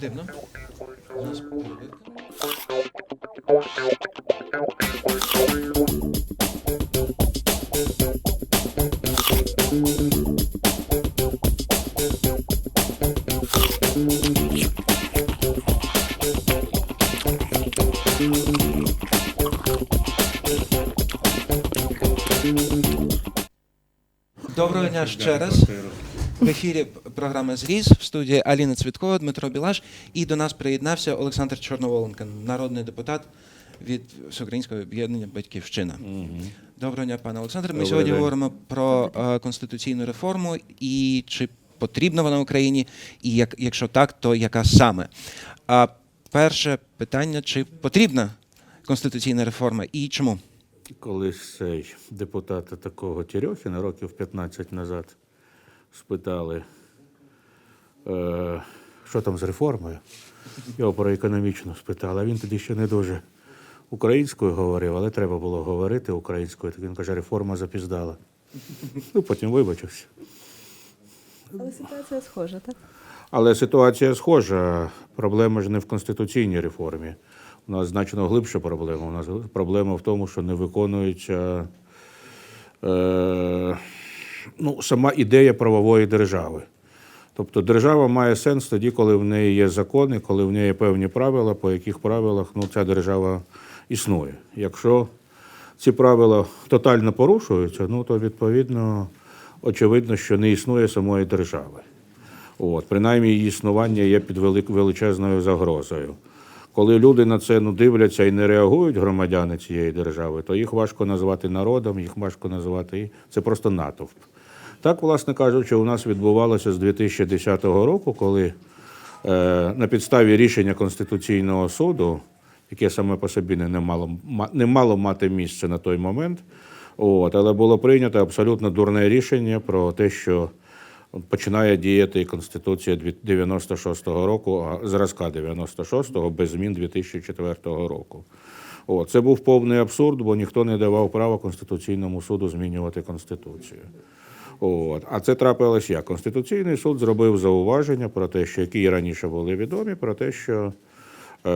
Дивно. У нас перебивка. Доброго дня ще раз. В ефірі програма Зріз в студії Аліна Цвіткова, Дмитро Білаш. І до нас приєднався Олександр Чорноволенко, народний депутат від Всеукраїнського об'єднання Батьківщина. Доброго дня, пане Олександре. Ми Добрий сьогодні день. говоримо про е, конституційну реформу і чи потрібна вона Україні, і як, якщо так, то яка саме? А перше питання: чи потрібна конституційна реформа і чому? Колись цей депутата такого Терехіна років 15 назад спитали, е, що там з реформою. Його про економічну спитали. А він тоді ще не дуже українською говорив, але треба було говорити українською. Так він каже, реформа запіздала. Ну, потім вибачився. Але ситуація схожа, так? Але ситуація схожа. Проблема ж не в конституційній реформі. У нас значно глибша проблема. У нас проблема в тому, що не виконується е, ну, сама ідея правової держави. Тобто держава має сенс тоді, коли в неї є закони, коли в неї є певні правила, по яких правилах ну, ця держава існує. Якщо ці правила тотально порушуються, ну то відповідно очевидно, що не існує самої держави. От, принаймні її існування є під величезною загрозою. Коли люди на це ну, дивляться і не реагують громадяни цієї держави, то їх важко назвати народом, їх важко назвати це просто натовп. Так, власне кажучи, у нас відбувалося з 2010 року, коли е, на підставі рішення Конституційного суду, яке саме по собі не мало, не мало мати місце на той момент, от, але було прийнято абсолютно дурне рішення про те, що починає діяти Конституція 96-го року, а зразка 96-го, без змін 2004 року. О, це був повний абсурд, бо ніхто не давав права Конституційному суду змінювати Конституцію. От. А це трапилось як? Конституційний суд зробив зауваження про те, що які раніше були відомі, про те, що е,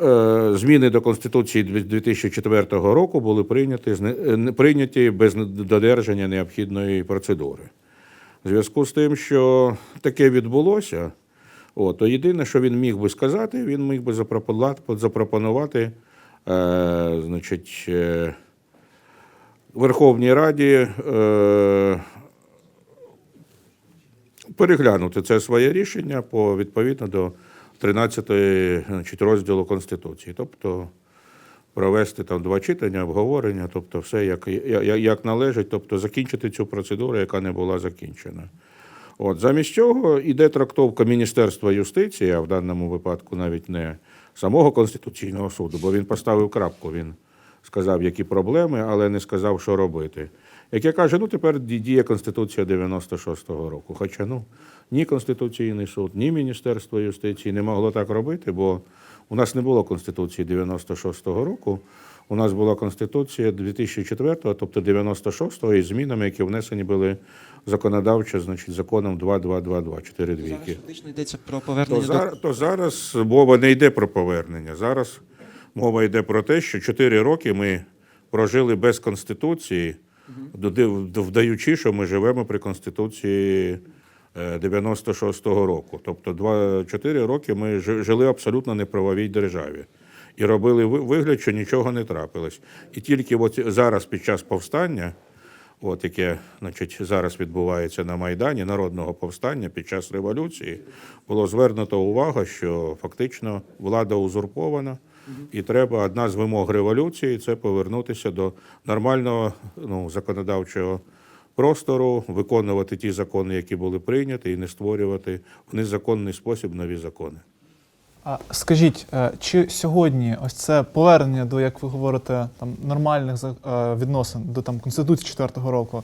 е, зміни до Конституції 2004 року були прийняті, е, прийняті без додержання необхідної процедури. В зв'язку з тим, що таке відбулося, о, то єдине, що він міг би сказати, він міг би запропонувати, запропонувати е, значить, е, Верховній Раді е, переглянути це своє рішення по відповідно до 13 значить, розділу Конституції. Тобто провести там два читання, обговорення, тобто все як, як, як належить, тобто закінчити цю процедуру, яка не була закінчена. От, замість цього йде трактовка Міністерства юстиції, а в даному випадку навіть не самого Конституційного суду, бо він поставив крапку, він сказав, які проблеми, але не сказав, що робити. Яке каже, ну тепер діє Конституція 96-го року. Хоча ну, ні Конституційний суд, ні Міністерство юстиції не могло так робити, бо у нас не було Конституції 96-го року. У нас була Конституція 2004-го, тобто 96-го, із змінами, які внесені були законодавчо, значить, законом 2222, 4 Зараз двійки. фактично йдеться про То, до зараз, то зараз мова не йде про повернення. Зараз мова йде про те, що 4 роки ми прожили без Конституції, вдаючи, що ми живемо при Конституції е, 96-го року. Тобто 2, 4 роки ми жили абсолютно неправовій державі. І робили ви- вигляд, що нічого не трапилось. І тільки от зараз, під час повстання, от яке значить, зараз відбувається на Майдані народного повстання під час революції, було звернуто увагу, що фактично влада узурпована, і треба одна з вимог революції це повернутися до нормального ну, законодавчого простору, виконувати ті закони, які були прийняті, і не створювати в незаконний спосіб нові закони. А скажіть, е, чи сьогодні ось це повернення до, як ви говорите, там нормальних е, відносин до там конституції 4-го року,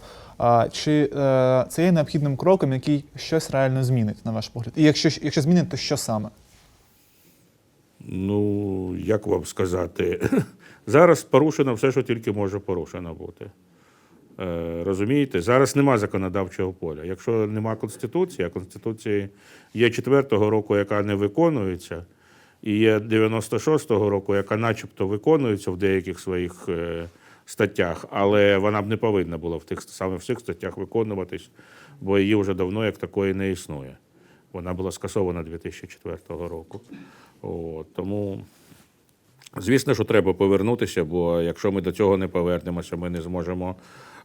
чи е, це є необхідним кроком, який щось реально змінить, на ваш погляд? І якщо якщо змінить, то що саме? Ну, як вам сказати, зараз порушено все, що тільки може порушено бути. Е, Розумієте, зараз нема законодавчого поля. Якщо нема конституції, а конституції є четвертого року, яка не виконується, і є 96-го року, яка начебто виконується в деяких своїх е, статтях, але вона б не повинна була в тих саме в цих статтях виконуватись, бо її вже давно як такої не існує. Вона була скасована 2004 року. От, тому Звісно, що треба повернутися, бо якщо ми до цього не повернемося, ми не зможемо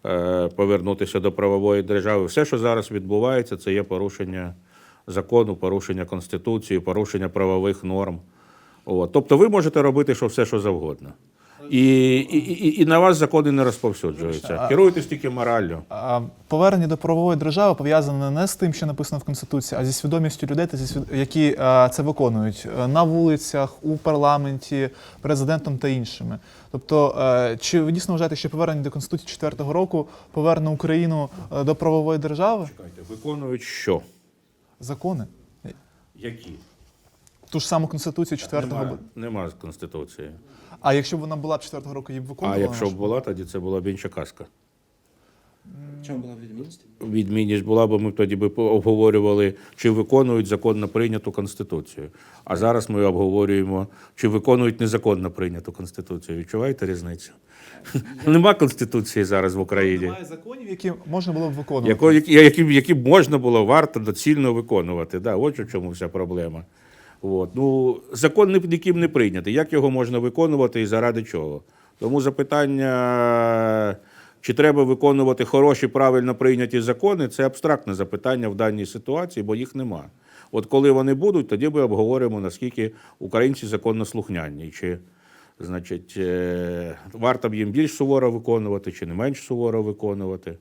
е, повернутися до правової держави. Все, що зараз відбувається, це є порушення закону, порушення конституції, порушення правових норм. От. Тобто ви можете робити що все, що завгодно. І, і, і, на вас закони не розповсюджуються. Керуйтесь тільки мораллю. А, Повернення до правової держави пов'язане не з тим, що написано в Конституції, а зі свідомістю людей, та зі свід- які а, це виконують е, на вулицях, у парламенті, президентом та іншими. Тобто, е, чи ви дійсно вважаєте, що повернення до Конституції 4-го року поверне Україну е, до правової держави? Чекайте, Виконують що? Закони? Які? Ту ж саму Конституцію 4-го. Нема, нема конституції. А якщо б вона була б 4-го року, її б А виконувала? якщо б була, тоді це була б інша казка. В чому була відмінність? відмінність була, бо ми б тоді би обговорювали, чи виконують законно прийняту конституцію. А зараз ми обговорюємо, чи виконують незаконно прийняту конституцію. Відчуваєте різницю? Нема конституції зараз в Україні, Немає законів, які можна було б виконувати. якої- які, які, можна було варто доцільно виконувати. Да, от в чому вся проблема. От. Ну, закон ніким не прийнятий. Як його можна виконувати і заради чого? Тому запитання, чи треба виконувати хороші, правильно прийняті закони, це абстрактне запитання в даній ситуації, бо їх нема. От коли вони будуть, тоді ми обговоримо, наскільки українці законнослухняні. і Чи, значить, е, варто б їм більш суворо виконувати, чи не менш суворо виконувати.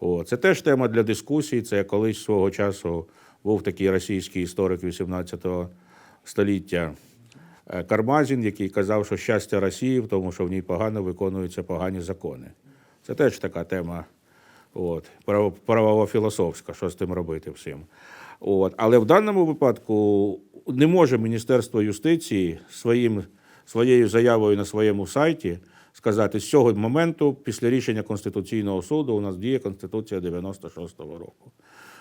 О, це теж тема для дискусії. Це я колись свого часу був такий російський історик 18 століття е, Кармазін, який казав, що щастя Росії в тому, що в ній погано виконуються погані закони. Це теж така тема от, правово-філософська, що з тим робити всім. От. Але в даному випадку не може Міністерство юстиції своїм, своєю заявою на своєму сайті сказати, з цього моменту, після рішення Конституційного суду, у нас діє Конституція 96-го року.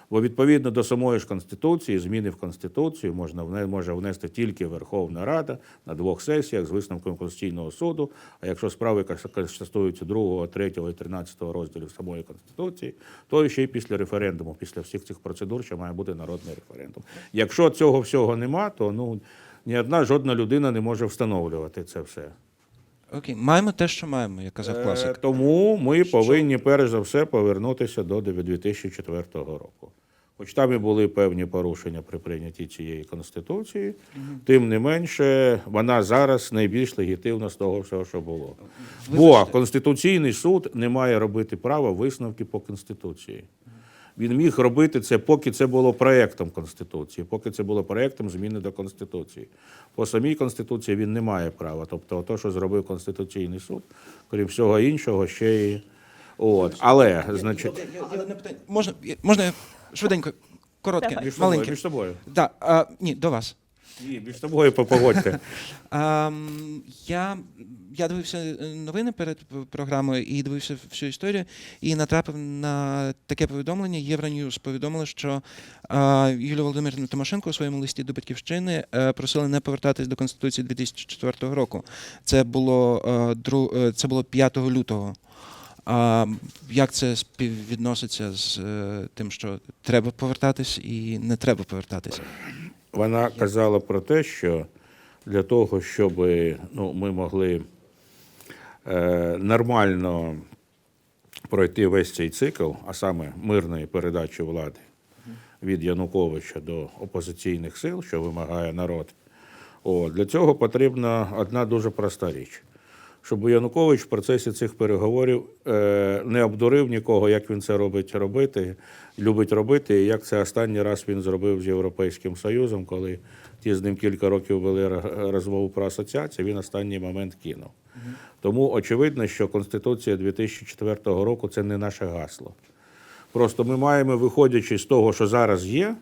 Бо відповідно до самої ж Конституції, зміни в Конституцію можна може внести тільки Верховна Рада на двох сесіях з висновком Конституційного суду. А якщо справи стосуються 2, 3 і 13 розділів самої Конституції, то ще й після референдуму, після всіх цих процедур, ще має бути народний референдум. Якщо цього всього нема, то ну ні одна жодна людина не може встановлювати це все. Окей, маємо те, що маємо, як казав Е. Тому ми повинні перш за все повернутися до 2004 року. Хоч там і були певні порушення при прийнятті цієї конституції, тим не менше, вона зараз найбільш легітимна з того всього, що було. Бо. Конституційний суд не має робити права висновки по Конституції. Він міг робити це, поки це було проєктом Конституції, поки це було проєктом зміни до Конституції. По самій Конституції він не має права. Тобто, то, що зробив Конституційний суд, крім всього іншого, ще й. От. Але, значить, Але я питання. Можна, можна швиденько, коротке, маленьке. між собою. Да, а, ні, до вас. Ні, між собою погодьте. Ам, я, я дивився е, новини перед програмою і дивився всю історію, і натрапив на таке повідомлення. Євроньюз повідомило, що а, Юлія Володимирівна Тимошенко у своєму листі до батьківщини е, просила не повертатись до Конституції 2004 року. Це було, е, дру, е, це було 5 лютого. А, як це співвідноситься з е, тим, що треба повертатись і не треба повертатись? Вона казала про те, що для того, щоб ну, ми могли е, нормально пройти весь цей цикл, а саме мирної передачі влади від Януковича до опозиційних сил, що вимагає народ, о, для цього потрібна одна дуже проста річ. Щоб Янукович в процесі цих переговорів е, не обдурив нікого, як він це робить робити, любить робити, і як це останній раз він зробив з Європейським Союзом, коли ті з ним кілька років вели розмову про асоціацію, він останній момент кинув. Тому очевидно, що Конституція 2004 року це не наше гасло. Просто ми маємо, виходячи з того, що зараз є,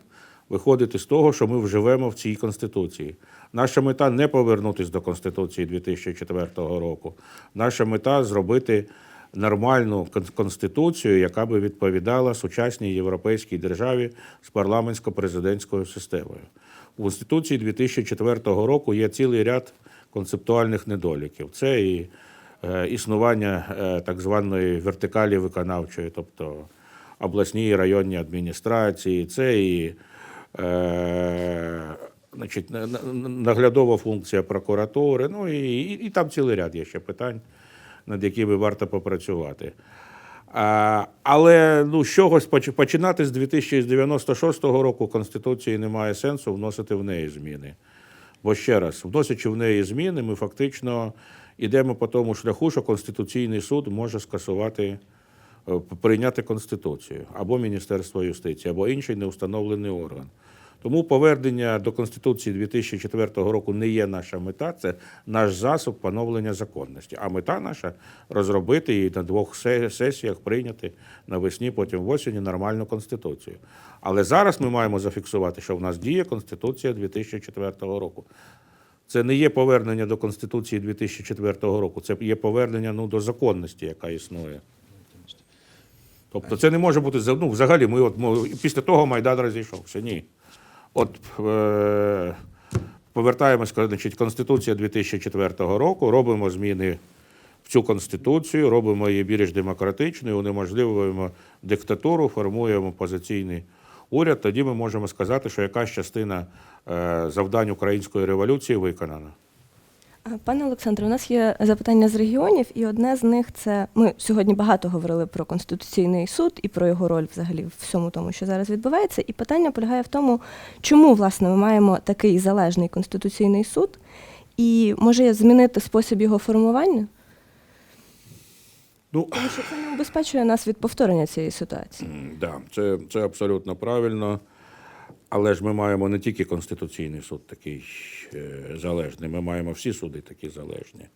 виходити з того, що ми вживемо в цій Конституції. Наша мета не повернутися до Конституції 2004 року. Наша мета зробити нормальну конституцію, яка би відповідала сучасній європейській державі з парламентсько-президентською системою. У Конституції 2004 року є цілий ряд концептуальних недоліків. Це і е, існування е, так званої вертикалі виконавчої, тобто обласні і районні адміністрації, це і значить, на- на- наглядова функція прокуратури, ну і, і, і там цілий ряд є ще питань, над якими варто попрацювати. А, але ну, з чогось починати з 2096 року Конституції немає сенсу вносити в неї зміни. Бо ще раз, вносячи в неї зміни, ми фактично йдемо по тому шляху, що Конституційний суд може скасувати, е, прийняти Конституцію або Міністерство юстиції, або інший неустановлений орган. Тому повернення до Конституції 2004 року не є наша мета, це наш засоб поновлення законності. А мета наша розробити і на двох сесіях прийняти навесні, потім в осені нормальну конституцію. Але зараз ми маємо зафіксувати, що в нас діє Конституція 2004 року. Це не є повернення до Конституції 2004 року, це є повернення ну, до законності, яка існує. Тобто це не може бути ну, взагалі. Ми от ми, після того Майдан розійшовся. Ні. От е, повертаємось, значить, Конституція 2004 року, робимо зміни в цю конституцію, робимо її більш демократичною, унеможливуємо диктатуру, формуємо позиційний уряд. Тоді ми можемо сказати, що якась частина е, завдань української революції виконана. Пане Олександре, у нас є запитання з регіонів, і одне з них це ми сьогодні багато говорили про конституційний суд і про його роль взагалі в всьому тому, що зараз відбувається. І питання полягає в тому, чому власне ми маємо такий залежний конституційний суд, і може змінити спосіб його формування? Ну, Тому що це не убезпечує нас від повторення цієї ситуації. М, Да, це, це абсолютно правильно. Але ж ми маємо не тільки Конституційний суд такий е, залежний, ми маємо всі суди такі залежні.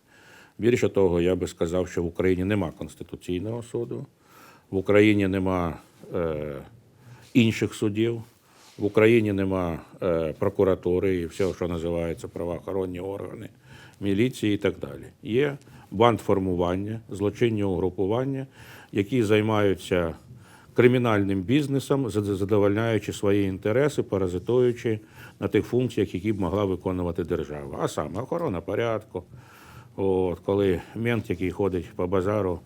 Більше того, я би сказав, що в Україні нема Конституційного суду, в Україні нема е, інших судів, в Україні нема е, прокуратури і всього, що називається правоохоронні органи, міліції і так далі. Є бандформування, злочинні угрупування, які займаються кримінальним бізнесом, задовольняючи свої інтереси, паразитуючи на тих функціях, які б могла виконувати держава. А саме охорона порядку. От, коли мент, який ходить по базару,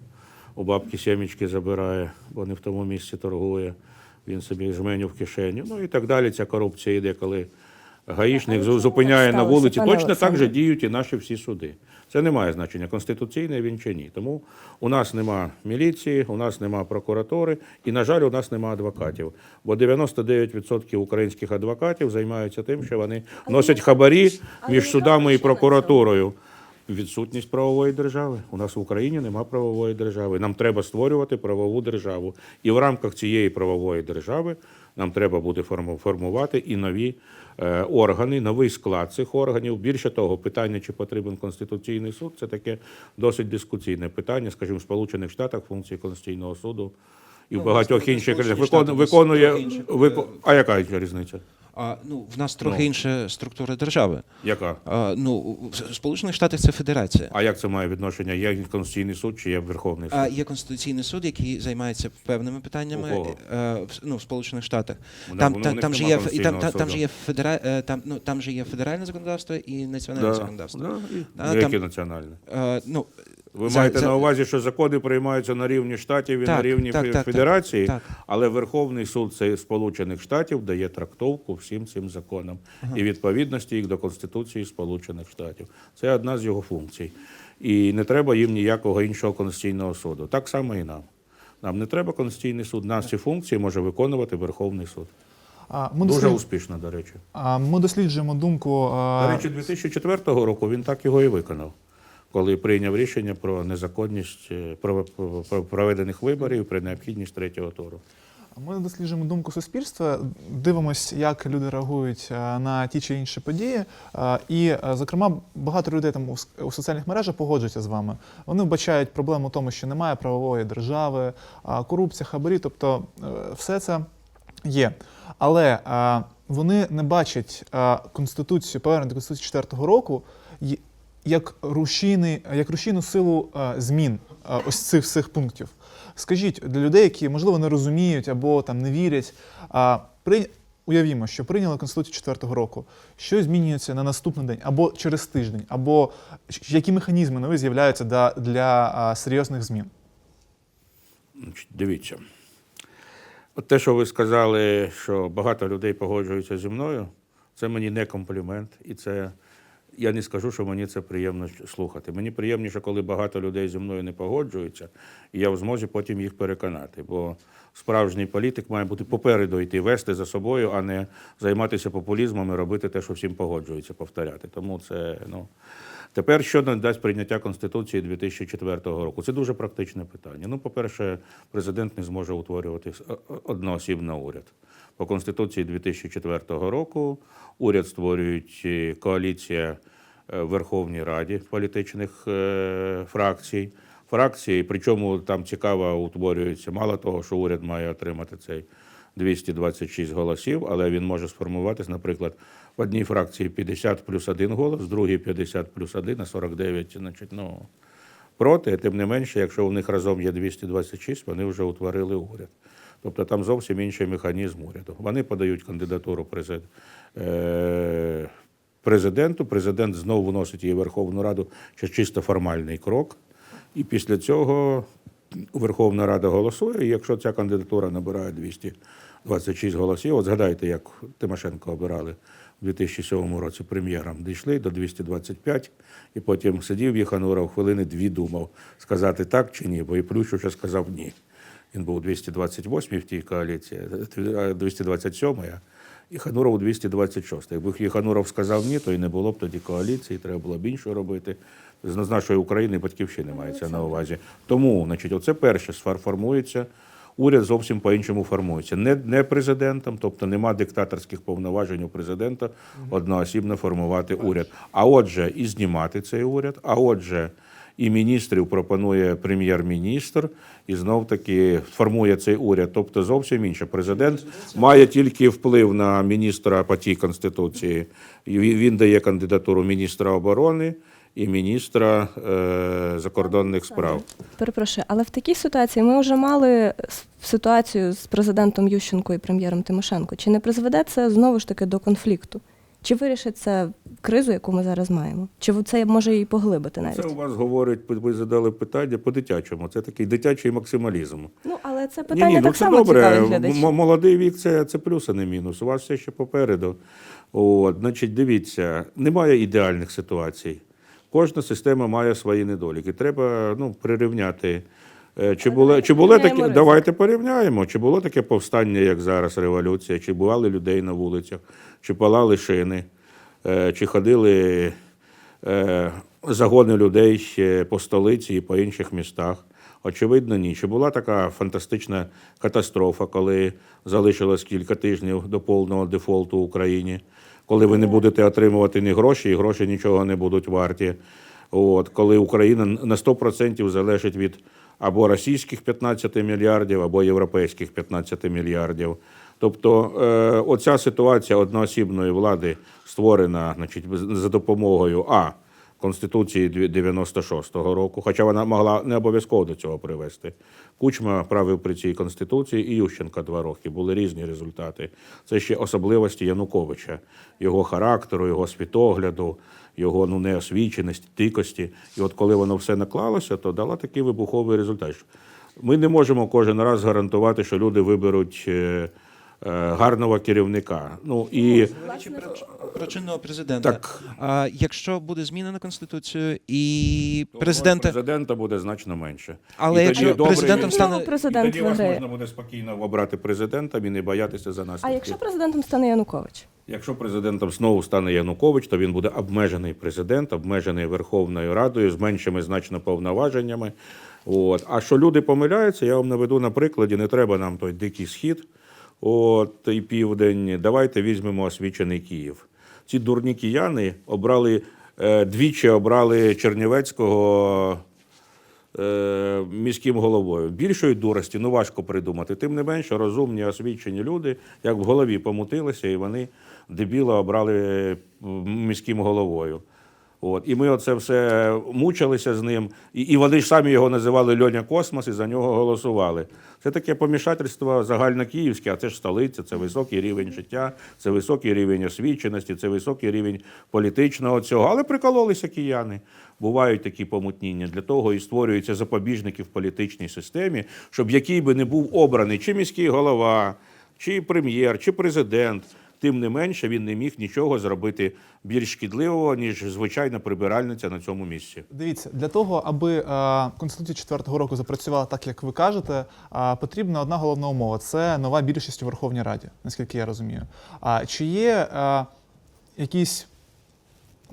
у бабки сімечки забирає, бо не в тому місці торгує, він собі жменю в кишеню. Ну і так далі. Ця корупція йде, коли гаїшник зупиняє на вулиці. Точно так же діють і наші всі суди. Це не має значення, конституційний він чи ні. Тому у нас нема міліції, у нас нема прокуратури, і, на жаль, у нас нема адвокатів. Бо 99% українських адвокатів займаються тим, що вони носять хабарі між судами і прокуратурою. Відсутність правової держави. У нас в Україні нема правової держави. Нам треба створювати правову державу. І в рамках цієї правової держави нам треба буде форму- формувати і нові е, органи, новий склад цих органів. Більше того, питання, чи потрібен Конституційний суд, це таке досить дискусійне питання. Скажімо, в Сполучених Штатах функції Конституційного суду і в Ну, багатьох інших країнах виконує, виконує трохи А яка різниця? А, ну, в нас трохи Ну. інша структура держави. Яка? А, ну, в Сполучених Штатах це федерація. А як це має відношення? Є Конституційний суд чи є Верховний суд? А є конституційний суд, який займається певними питаннями кого? е, ну, в Сполучених Штатах. Ну, Там, ну, там, же є, і там, там, суду. же є федера, е, там, ну, там же є федеральне законодавство і національне законодавство. Да, і- А, Яке там- національне? Е, ну, Ви за- маєте за- на увазі, що закони приймаються на рівні штатів і Так, на рівні так, фе- так, федерації, так, але Верховний суд це Сполучених Штатів дає трактовку всім цим законам і відповідності їх до Конституції Сполучених Штатів. Це одна з його функцій. І не треба їм ніякого іншого конституційного суду. Так само і нам. Нам не треба конституційний суд. Нас ці функції може виконувати Верховний суд. А ми, Дуже дослід... успішно, до речі. а, ми досліджуємо думку. а, До речі, 2004 року він так його і виконав, коли прийняв рішення про незаконність е, про- про- проведених виборів при необхідність третього туру. Ми досліджуємо думку суспільства, дивимося, як люди реагують е, на ті чи інші події. Е, І, зокрема, багато людей там у соціальних мережах погоджуються з вами. Вони вбачають проблему в тому, що немає правової держави, корупція, хабарі, тобто все це є. Але вони не бачать конституцію, повернення до Конституції 4 року. Як рушійний, як рушійну силу е, змін е, ось цих всіх пунктів. Скажіть для людей, які можливо не розуміють або там не вірять. А при уявімо, що прийняли конституцію 4-го року. Що змінюється на наступний день, або через тиждень, або які механізми нові з'являються для, для серйозних змін? Дивіться. От те, що ви сказали, що багато людей погоджуються зі мною, це мені не комплімент, і це я не скажу, що мені це приємно слухати. Мені приємніше, коли багато людей зі мною не погоджуються, і я в змозі потім їх переконати. Бо справжній політик має бути попереду йти, вести за собою, а не займатися популізмом і робити те, що всім погоджується, повторяти. Тому це ну. Тепер що дасть прийняття Конституції 2004 року? Це дуже практичне питання. Ну, по-перше, президент не зможе утворювати о- о- одноосібно уряд. По Конституції 2004 року уряд створюють е, коаліція е, в Верховній Раді політичних е, фракцій. Фракції, причому там цікаво утворюється, мало того, що уряд має отримати цей 226 голосів, але він може сформуватись, наприклад, в одній фракції 50 плюс один голос, в другій 50 плюс один, а 49, значить, ну, проти. Тим не менше, якщо у них разом є 226, вони вже утворили уряд. Тобто там зовсім інший механізм уряду. Вони подають кандидатуру е, президенту, президент знову вносить її в Верховну Раду, це чисто формальний крок. І після цього Верховна Рада голосує, і якщо ця кандидатура набирає 226 голосів, от згадайте, як Тимошенко обирали у 2007 році прем'єром, дійшли до 225, і потім сидів Єхануров, хвилини дві думав, сказати так чи ні, бо і Плющ вже сказав ні. Він був 228 в тій коаліції, а 227, а Єхануров 226. Якби Єхануров сказав ні, то і не було б тоді коаліції, треба було б інше робити. З нашої України батьківщини мається на увазі. Тому, значить, оце перше формується. Уряд зовсім по-іншому формується. Не, не президентом, тобто нема диктаторських повноважень у президента одноосібно формувати уряд. А отже, і знімати цей уряд, а отже, і міністрів пропонує прем'єр-міністр, і знов таки формує цей уряд. Тобто зовсім інше. Президент має тільки вплив на міністра по тій конституції. Він дає кандидатуру міністра оборони і міністра е, закордонних справ. Перепрошую, але в такій ситуації ми вже мали ситуацію з президентом Ющенко і прем'єром Тимошенко. Чи не призведе це знову ж таки до конфлікту? Чи вирішить це кризу, яку ми зараз маємо? Чи це може її поглибити навіть? Це у вас говорить, ви задали питання по-дитячому. Це такий дитячий максималізм. Ну але це питання ні, ні, ну так це само добре. М- Молодий вік це, це плюс, а не мінус. У вас все ще попереду. От, значить, дивіться, немає ідеальних ситуацій. Кожна система має свої недоліки. Треба ну, прирівняти. Е, Чи було, чи було таке, ризик. давайте порівняємо, чи було таке повстання, як зараз революція, чи бували людей на вулицях, чи палали шини, чи ходили е, загони людей по столиці і по інших містах. Очевидно, ні. Чи була така фантастична катастрофа, коли залишилось кілька тижнів до повного дефолту в Україні, коли ви не будете отримувати ні гроші, і гроші нічого не будуть варті. От, коли Україна на 100% залежить від або російських 15 мільярдів, або європейських 15 мільярдів. Тобто е, оця ситуація одноосібної влади створена значить, за допомогою А. Конституції 96-го року, хоча вона могла не обов'язково до цього привести. Кучма правив при цій конституції і Ющенка два роки. Були різні результати. Це ще особливості Януковича, його характеру, його світогляду, його ну, неосвіченості, дикості. І от коли воно все наклалося, то дала такий вибуховий результат. Ми не можемо кожен раз гарантувати, що люди виберуть е, гарного керівника. Ну і чинного президента. Так. А, якщо буде змінена конституцію і то президента, президента буде значно менше. але І якщо президентом він- стане президент і тоді вас можна буде спокійно обрати президентом і не боятися за нас. А якщо президентом стане Янукович? Якщо президентом знову стане Янукович, то він буде обмежений президент, обмежений Верховною Радою з меншими значно повноваженнями. От. А що люди помиляються, я вам наведу на прикладі, не треба нам той дикий схід от, і південь. Давайте візьмемо освічений Київ. Ці дурні кияни обрали е, двічі обрали Чернівецького е, міським головою. Більшої дурості ну важко придумати. Тим не менше, розумні, освічені люди, як в голові помутилися, і вони дебіла обрали міським головою. От. І ми оце все мучилися з ним. І, і вони ж самі його називали Льоня Космос і за нього голосували. Це таке помішательство загальнокиївське, а це ж столиця, це високий рівень життя, це високий рівень освіченості, це високий рівень політичного цього. Але прикололися кияни. Бувають такі помутніння. Для того і створюються запобіжники в політичній системі, щоб який би не був обраний, чи міський голова, чи прем'єр, чи президент. Тим не менше він не міг нічого зробити більш шкідливого, ніж звичайна прибиральниця на цьому місці. Дивіться, для того, аби е, Конституція четвертого року запрацювала так, як ви кажете, е, потрібна одна головна умова це нова більшість у Верховній Раді, наскільки я розумію. А чи є е, якісь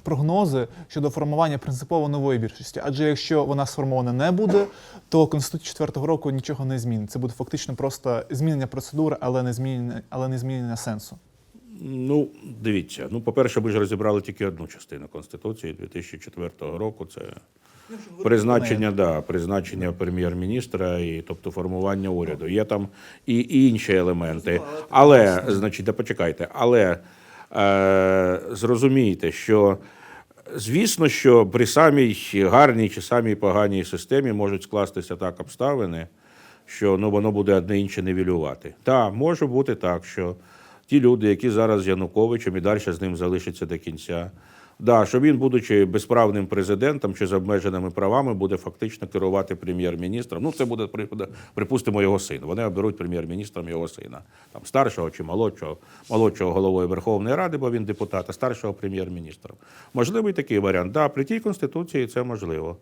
прогнози щодо формування принципово нової більшості? Адже якщо вона сформована не буде, то Конституція четвертого року нічого не змінить. Це буде фактично просто змінення процедури, але не змінення, але не змінення сенсу. Ну, дивіться. Ну, по-перше, ми ж розібрали тільки одну частину Конституції 2004 року. Це призначення, да, призначення прем'єр-міністра і тобто формування уряду. Є там і, і інші елементи. Але, значить, да почекайте, але е, зрозумійте, що. Звісно, що при самій гарній чи самій поганій системі можуть скластися так обставини, що ну, воно буде одне інше нівелювати. Так, може бути так, що ті люди, які зараз з Януковичем і далі з ним залишаться до кінця. Да, що він, будучи безправним президентом чи з обмеженими правами, буде фактично керувати прем'єр-міністром. Ну, це буде при- припустимо його син. Вони оберуть прем'єр-міністром його сина, там старшого чи молодшого, молодшого головою Верховної Ради, бо він депутат, а старшого прем'єр-міністром. Можливий такий варіант. Да, при тій конституції це можливо.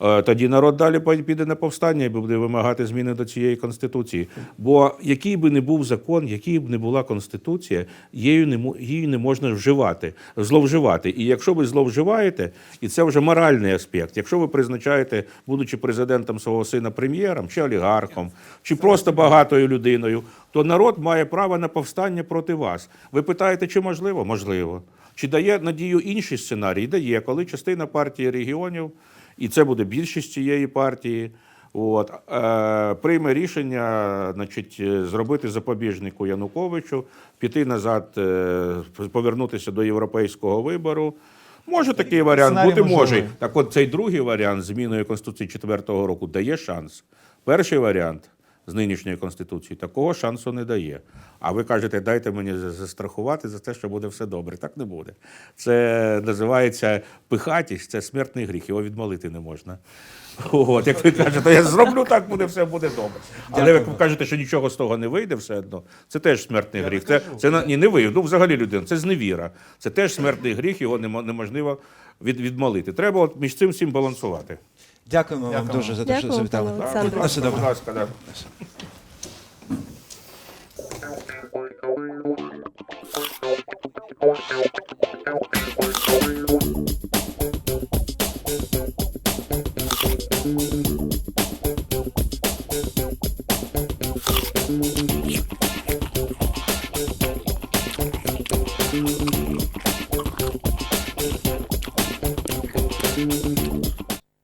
Е, Тоді народ далі піде на повстання і буде вимагати зміни до цієї конституції. Бо який би не був закон, який б не була конституція, її не її не можна вживати, зловживати. І якщо ви зловживаєте, і це вже моральний аспект. Якщо ви призначаєте, будучи президентом свого сина прем'єром, чи олігархом, чи просто багатою людиною, то народ має право на повстання проти вас. Ви питаєте, чи можливо? Можливо. Чи дає надію інший сценарій? Дає, коли частина партії регіонів і це буде більшість цієї партії. От, е, прийме рішення, значить, зробити запобіжнику Януковичу, піти назад, е, повернутися до європейського вибору. Може такий варіант бути бути, може. Так от цей другий варіант зміною Конституції 4-го року дає шанс. Перший варіант з нинішньої Конституції такого шансу не дає. А ви кажете, дайте мені застрахувати за те, що буде все добре. Так не буде. Це називається пихатість, це смертний гріх, його відмолити не можна. От, як ви кажете, я зроблю так, буде все буде добре. Але як ви кажете, що нічого з того не вийде, все одно, це теж смертний гріх. Це, це ні, не ви, ну взагалі людина, це зневіра. Це теж смертний гріх, його неможливо від, відмолити. Треба от між цим всім балансувати. Дякуємо вам дуже за те, що Дякую, завітали. пане Олександре. На все добре. будь ласка, да. Thank